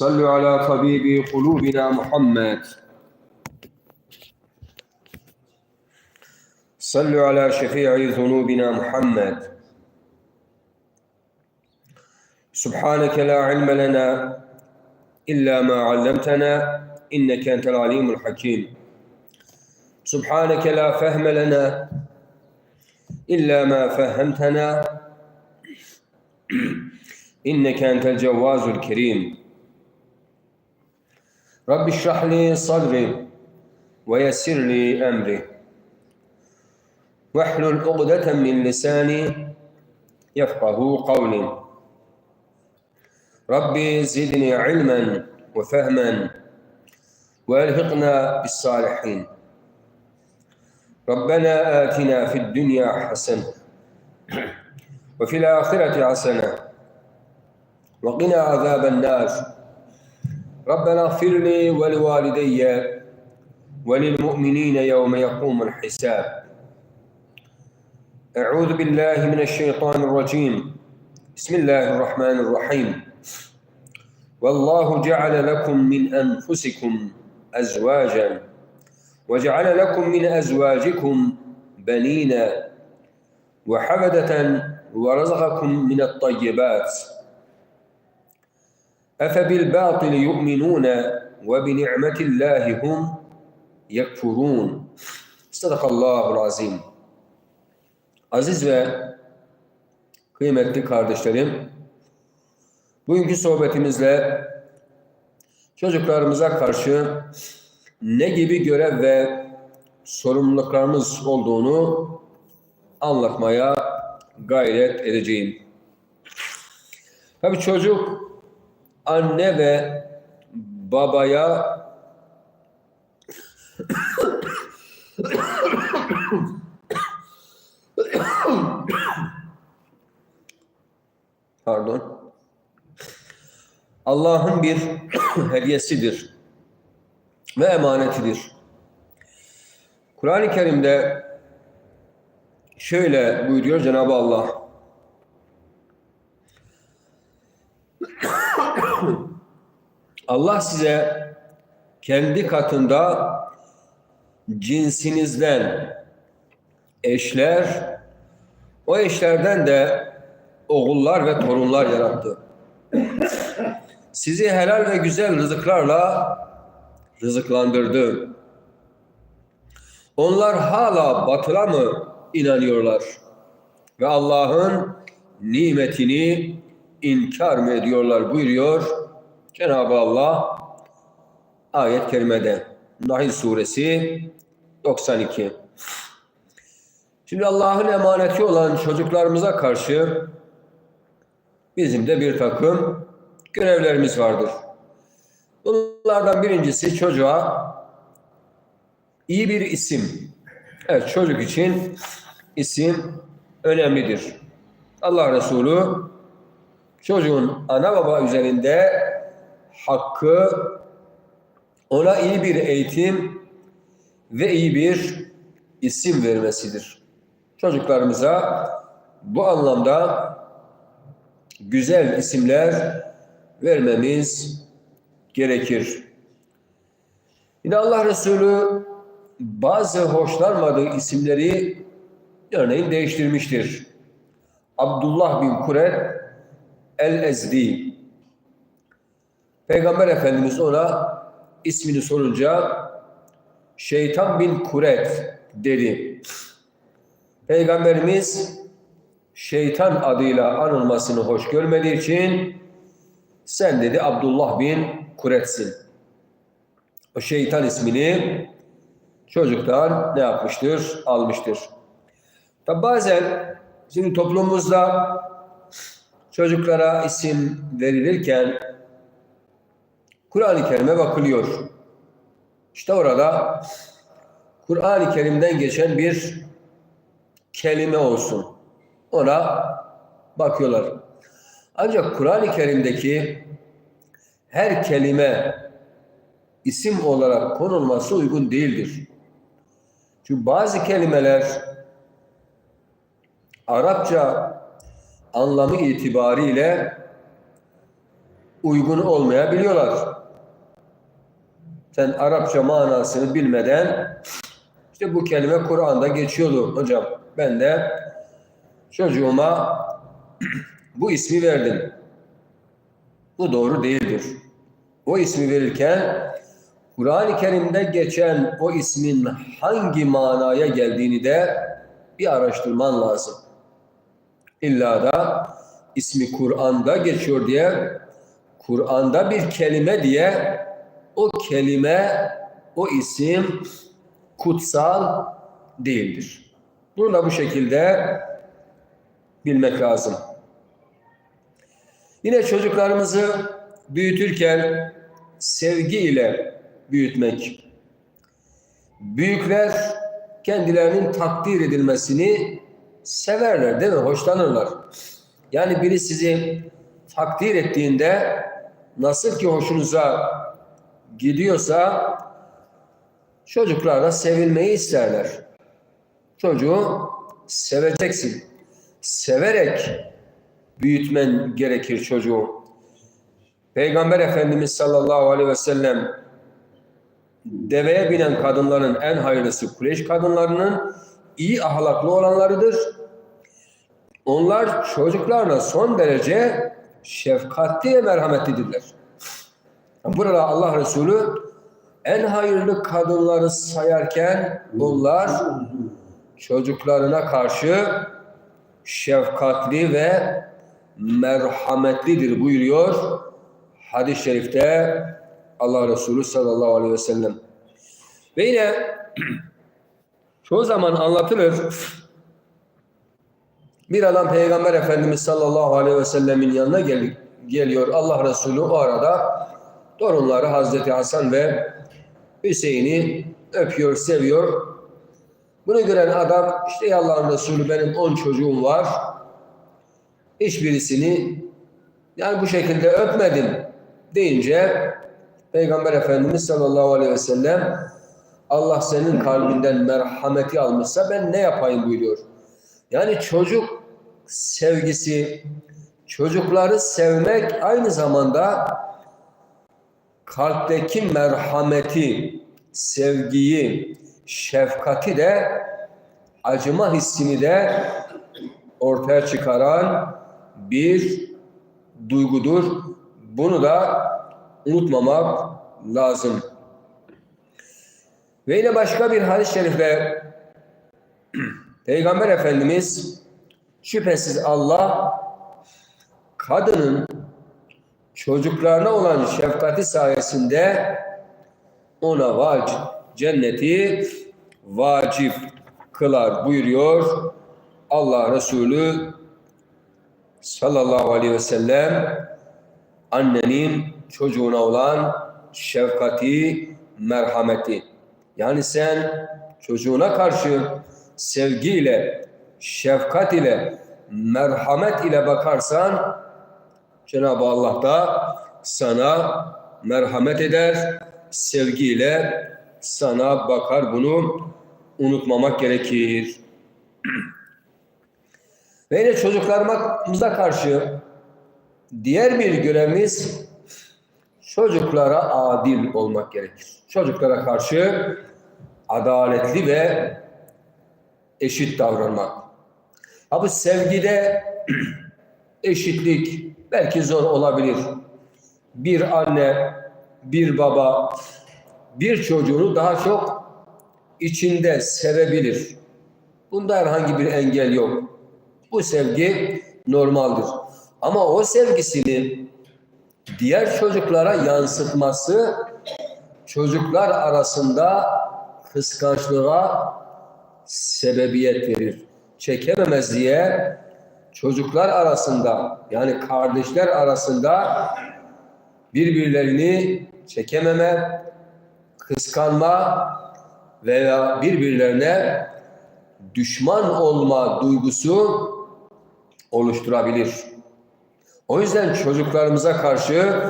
صلوا على طبيب قلوبنا محمد صلوا على شفيع ذنوبنا محمد سبحانك لا علم لنا إلا ما علمتنا إنك أنت العليم الحكيم سبحانك لا فهم لنا إلا ما فهمتنا إنك أنت الجواز الكريم رب اشرح لي صدري ويسر لي أمري. واحلل عقدة من لساني يفقه قولي. ربي زدني علما وفهما والحقنا بالصالحين. ربنا آتنا في الدنيا حسنة وفي الآخرة حسنة وقنا عذاب النار. ربنا اغفر لي ولوالدي وللمؤمنين يوم يقوم الحساب. أعوذ بالله من الشيطان الرجيم. بسم الله الرحمن الرحيم. والله جعل لكم من أنفسكم أزواجا وجعل لكم من أزواجكم بنين وحفدة ورزقكم من الطيبات. Efebil batili yu'minune ve bi ni'metillahi hum yekfurun. Sadakallahul azim. Aziz ve kıymetli kardeşlerim, bugünkü sohbetimizle çocuklarımıza karşı ne gibi görev ve sorumluluklarımız olduğunu anlatmaya gayret edeceğim. Tabi çocuk anne ve babaya pardon Allah'ın bir hediyesidir ve emanetidir. Kur'an-ı Kerim'de şöyle buyuruyor Cenab-ı Allah. Allah size kendi katında cinsinizden eşler, o eşlerden de oğullar ve torunlar yarattı. Sizi helal ve güzel rızıklarla rızıklandırdı. Onlar hala batıla mı inanıyorlar? Ve Allah'ın nimetini inkar mı ediyorlar buyuruyor Cenab-ı Allah ayet-i kerimede. Nahil suresi 92. Şimdi Allah'ın emaneti olan çocuklarımıza karşı bizim de bir takım görevlerimiz vardır. Bunlardan birincisi çocuğa iyi bir isim. Evet çocuk için isim önemlidir. Allah Resulü çocuğun ana baba üzerinde hakkı ona iyi bir eğitim ve iyi bir isim vermesidir. Çocuklarımıza bu anlamda güzel isimler vermemiz gerekir. Yine Allah Resulü bazı hoşlanmadığı isimleri örneğin değiştirmiştir. Abdullah bin Kuret el-Ezdi. Peygamber Efendimiz ona ismini sorunca Şeytan bin Kuret dedi. Peygamberimiz şeytan adıyla anılmasını hoş görmediği için sen dedi Abdullah bin Kuret'sin. O şeytan ismini çocuklar ne yapmıştır? Almıştır. Tabi bazen şimdi toplumumuzda çocuklara isim verilirken Kur'an-ı Kerim'e bakılıyor. İşte orada Kur'an-ı Kerim'den geçen bir kelime olsun. Ona bakıyorlar. Ancak Kur'an-ı Kerim'deki her kelime isim olarak konulması uygun değildir. Çünkü bazı kelimeler Arapça anlamı itibariyle uygun olmayabiliyorlar. Sen Arapça manasını bilmeden işte bu kelime Kur'an'da geçiyordu hocam. Ben de çocuğuma bu ismi verdim. Bu doğru değildir. O ismi verirken Kur'an-ı Kerim'de geçen o ismin hangi manaya geldiğini de bir araştırman lazım. İlla da ismi Kur'an'da geçiyor diye Kur'an'da bir kelime diye o kelime, o isim kutsal değildir. Bunu da bu şekilde bilmek lazım. Yine çocuklarımızı büyütürken sevgi ile büyütmek. Büyükler kendilerinin takdir edilmesini severler değil mi? Hoşlanırlar. Yani biri sizi takdir ettiğinde nasıl ki hoşunuza gidiyorsa çocuklar da sevilmeyi isterler. Çocuğu seveceksin. Severek büyütmen gerekir çocuğu. Peygamber Efendimiz sallallahu aleyhi ve sellem deveye binen kadınların en hayırlısı Kureyş kadınlarının iyi ahlaklı olanlarıdır. Onlar çocuklarına son derece şefkatli ve merhametlidirler. Burada Allah Resulü en hayırlı kadınları sayarken bunlar çocuklarına karşı şefkatli ve merhametlidir buyuruyor hadis-i şerifte Allah Resulü sallallahu aleyhi ve sellem. Ve yine çoğu zaman anlatılır bir adam Peygamber Efendimiz sallallahu aleyhi ve sellemin yanına gel geliyor. Allah Resulü o arada torunları Hazreti Hasan ve Hüseyin'i öpüyor, seviyor. Bunu gören adam işte "Ey Allah'ın Resulü benim on çocuğum var. Hiçbirisini yani bu şekilde öpmedim deyince Peygamber Efendimiz sallallahu aleyhi ve sellem Allah senin kalbinden merhameti almışsa ben ne yapayım buyuruyor. Yani çocuk sevgisi, çocukları sevmek aynı zamanda kalpteki merhameti, sevgiyi, şefkati de acıma hissini de ortaya çıkaran bir duygudur. Bunu da unutmamak lazım. Ve yine başka bir hadis-i şerifte Peygamber Efendimiz şüphesiz Allah kadının çocuklarına olan şefkati sayesinde ona vacip, cenneti vacip kılar buyuruyor Allah Resulü sallallahu aleyhi ve sellem annenin çocuğuna olan şefkati, merhameti. Yani sen çocuğuna karşı sevgiyle, şefkat ile, merhamet ile bakarsan Cenab-ı Allah da sana merhamet eder, sevgiyle sana bakar. Bunu unutmamak gerekir. Ve yine çocuklarımıza karşı diğer bir görevimiz çocuklara adil olmak gerekir. Çocuklara karşı adaletli ve eşit davranmak. Ha bu sevgide eşitlik belki zor olabilir. Bir anne, bir baba bir çocuğunu daha çok içinde sevebilir. Bunda herhangi bir engel yok. Bu sevgi normaldir. Ama o sevgisini diğer çocuklara yansıtması çocuklar arasında kıskançlığa sebebiyet verir. Çekememezliğe çocuklar arasında yani kardeşler arasında birbirlerini çekememe, kıskanma veya birbirlerine düşman olma duygusu oluşturabilir. O yüzden çocuklarımıza karşı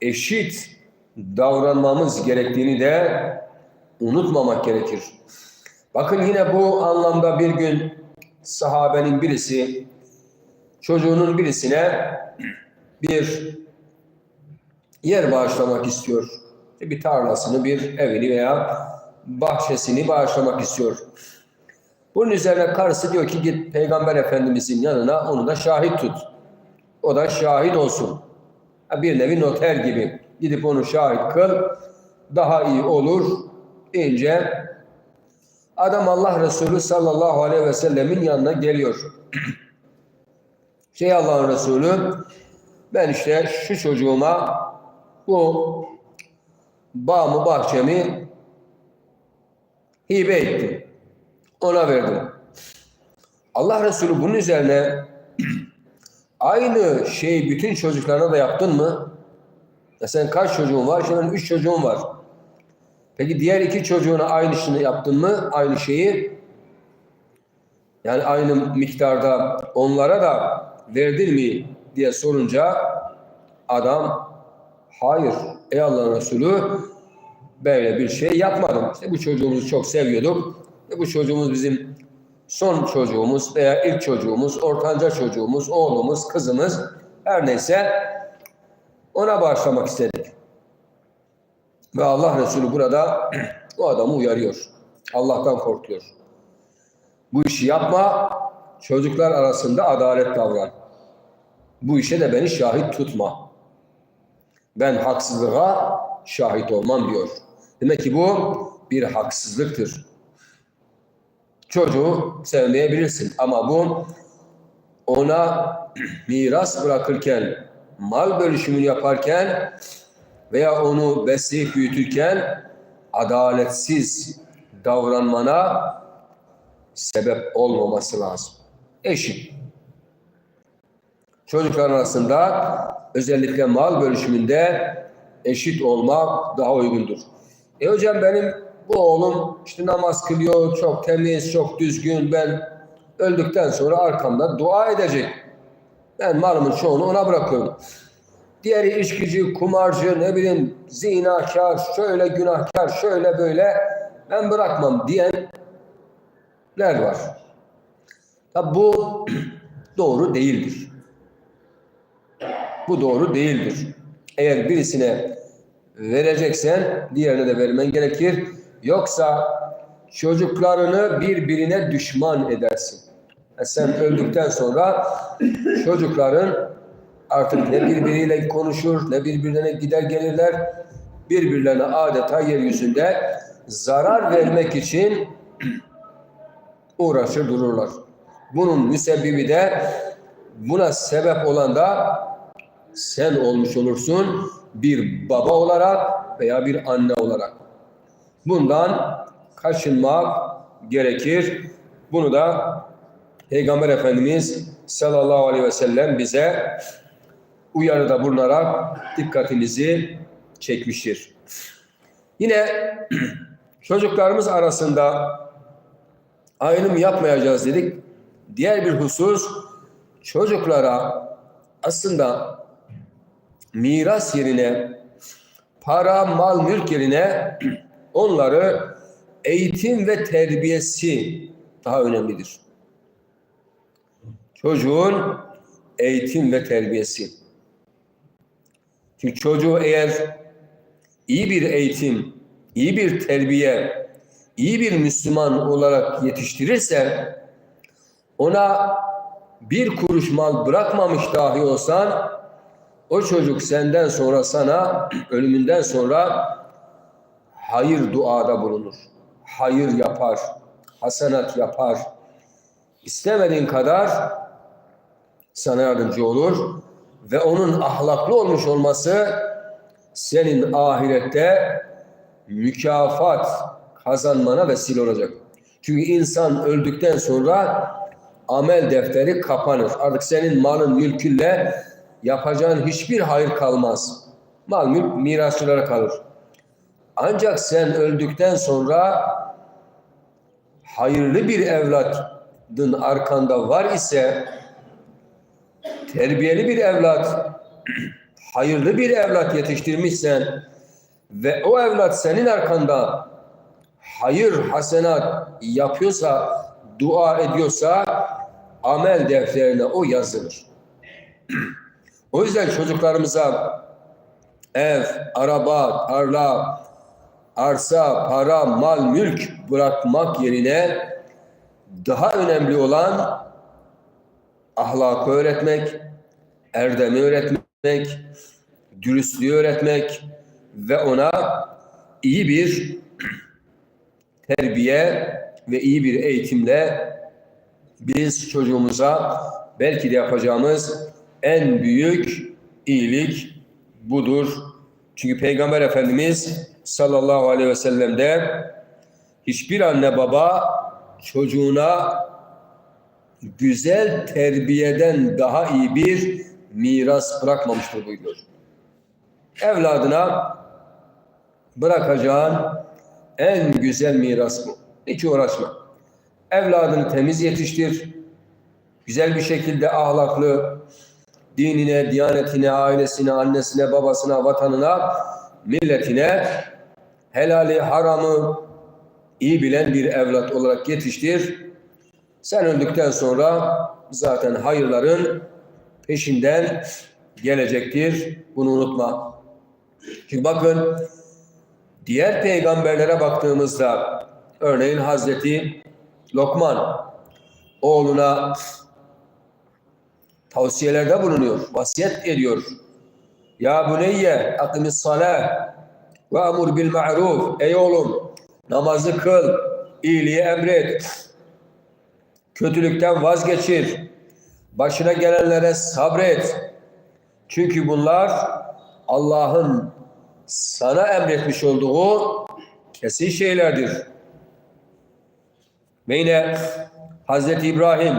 eşit davranmamız gerektiğini de unutmamak gerekir. Bakın yine bu anlamda bir gün sahabenin birisi çocuğunun birisine bir yer bağışlamak istiyor. Bir tarlasını, bir evini veya bahçesini bağışlamak istiyor. Bunun üzerine karısı diyor ki git Peygamber Efendimizin yanına onu da şahit tut. O da şahit olsun. Bir nevi noter gibi. Gidip onu şahit kıl. Daha iyi olur. deyince adam Allah Resulü sallallahu aleyhi ve sellemin yanına geliyor. Şey Allah'ın Resulü ben işte şu çocuğuma bu bağımı bahçemi hibe ettim. Ona verdim. Allah Resulü bunun üzerine aynı şeyi bütün çocuklarına da yaptın mı? Ya sen kaç çocuğun var? Şimdi üç çocuğum var. Peki diğer iki çocuğuna aynısını yaptın mı? Aynı şeyi. Yani aynı miktarda onlara da verdin mi diye sorunca adam hayır ey Allah'ın Resulü böyle bir şey yapmadım. İşte bu çocuğumuzu çok seviyorduk. Ve bu çocuğumuz bizim son çocuğumuz veya ilk çocuğumuz, ortanca çocuğumuz, oğlumuz, kızımız her neyse ona bağışlamak istedik. Ve Allah Resulü burada o adamı uyarıyor. Allah'tan korkuyor. Bu işi yapma, çocuklar arasında adalet davran. Bu işe de beni şahit tutma. Ben haksızlığa şahit olmam diyor. Demek ki bu bir haksızlıktır. Çocuğu sevmeyebilirsin ama bu ona miras bırakırken, mal bölüşümünü yaparken veya onu besleyip büyütürken adaletsiz davranmana sebep olmaması lazım. Eşit. Çocuklar arasında özellikle mal bölüşümünde eşit olmak daha uygundur. E hocam benim bu oğlum işte namaz kılıyor, çok temiz, çok düzgün. Ben öldükten sonra arkamda dua edecek. Ben malımın çoğunu ona bırakıyorum. Diğeri içkici, kumarcı, ne bileyim zinakar, şöyle günahkar, şöyle böyle ben bırakmam diyenler var. Tabi bu doğru değildir. Bu doğru değildir. Eğer birisine vereceksen diğerine de vermen gerekir. Yoksa çocuklarını birbirine düşman edersin. Yani sen öldükten sonra çocukların artık ne birbiriyle konuşur ne birbirine gider gelirler. Birbirlerine adeta yeryüzünde zarar vermek için uğraşır dururlar. Bunun müsebbibi de buna sebep olan da sen olmuş olursun bir baba olarak veya bir anne olarak. Bundan kaçınmak gerekir. Bunu da Peygamber Efendimiz sallallahu aleyhi ve sellem bize uyarıda bulunarak dikkatinizi çekmiştir. Yine çocuklarımız arasında ayrım yapmayacağız dedik. Diğer bir husus çocuklara aslında miras yerine para, mal, mülk yerine onları eğitim ve terbiyesi daha önemlidir. Çocuğun eğitim ve terbiyesi. Çünkü çocuğu eğer iyi bir eğitim, iyi bir terbiye, iyi bir Müslüman olarak yetiştirirse ona bir kuruş mal bırakmamış dahi olsan o çocuk senden sonra sana ölümünden sonra hayır duada bulunur. Hayır yapar, hasenat yapar. İstemediğin kadar sana yardımcı olur ve onun ahlaklı olmuş olması senin ahirette mükafat kazanmana vesile olacak. Çünkü insan öldükten sonra amel defteri kapanır. Artık senin malın mülkünle yapacağın hiçbir hayır kalmaz. Mal mülk mirasçılara kalır. Ancak sen öldükten sonra hayırlı bir evladın arkanda var ise terbiyeli bir evlat, hayırlı bir evlat yetiştirmişsen ve o evlat senin arkanda hayır, hasenat yapıyorsa, dua ediyorsa amel defterine o yazılır. o yüzden çocuklarımıza ev, araba, tarla, arsa, para, mal, mülk bırakmak yerine daha önemli olan ahlakı öğretmek, erdemi öğretmek, dürüstlüğü öğretmek ve ona iyi bir terbiye ve iyi bir eğitimle biz çocuğumuza belki de yapacağımız en büyük iyilik budur. Çünkü Peygamber Efendimiz sallallahu aleyhi ve sellem'de hiçbir anne baba çocuğuna güzel terbiyeden daha iyi bir miras bırakmamıştır buyuruyor. Evladına bırakacağın en güzel miras bu. Hiç uğraşma. Evladını temiz yetiştir. Güzel bir şekilde ahlaklı, dinine, diyanetine, ailesine, annesine, babasına, vatanına, milletine helali, haramı iyi bilen bir evlat olarak yetiştir. Sen öldükten sonra zaten hayırların peşinden gelecektir. Bunu unutma. Çünkü bakın diğer peygamberlere baktığımızda örneğin Hazreti Lokman oğluna tavsiyelerde bulunuyor, vasiyet ediyor. Ya buneyye akimis salah ve amur bil ma'ruf. Ey oğlum namazı kıl, iyiliği emret, kötülükten vazgeçir, başına gelenlere sabret. Çünkü bunlar Allah'ın sana emretmiş olduğu kesin şeylerdir. Ve yine Hazreti İbrahim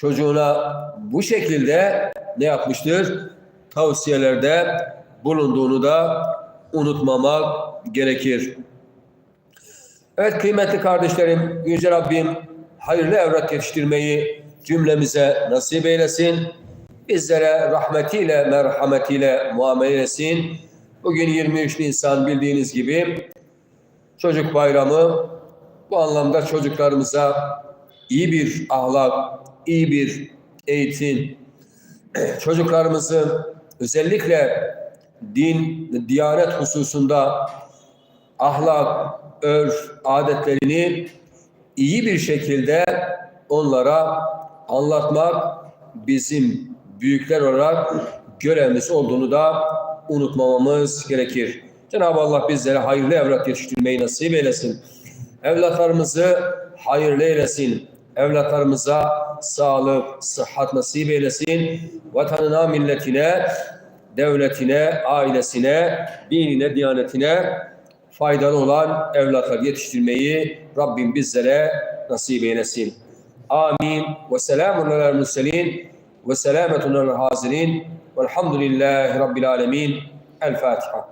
çocuğuna bu şekilde ne yapmıştır? Tavsiyelerde bulunduğunu da unutmamak gerekir. Evet kıymetli kardeşlerim, Yüce Rabbim hayırlı evlat yetiştirmeyi cümlemize nasip eylesin. Bizlere rahmetiyle, merhametiyle muamele etsin. Bugün 23 Nisan bildiğiniz gibi çocuk bayramı. Bu anlamda çocuklarımıza iyi bir ahlak, iyi bir eğitim, çocuklarımızı özellikle din, diyanet hususunda ahlak, örf, adetlerini iyi bir şekilde onlara anlatmak bizim büyükler olarak görevimiz olduğunu da unutmamamız gerekir. Cenab-ı Allah bizlere hayırlı evlat yetiştirmeyi nasip eylesin. Evlatlarımızı hayırlı eylesin. Evlatlarımıza sağlık, sıhhat nasip eylesin. Vatanına, milletine, devletine, ailesine, dinine, diyanetine faydalı olan evlatlar yetiştirmeyi Rabbim bizlere nasip eylesin. Amin. Ve selamun alel murselin ve selametun alel hazirin velhamdülillahi rabbil alemin. El Fatiha.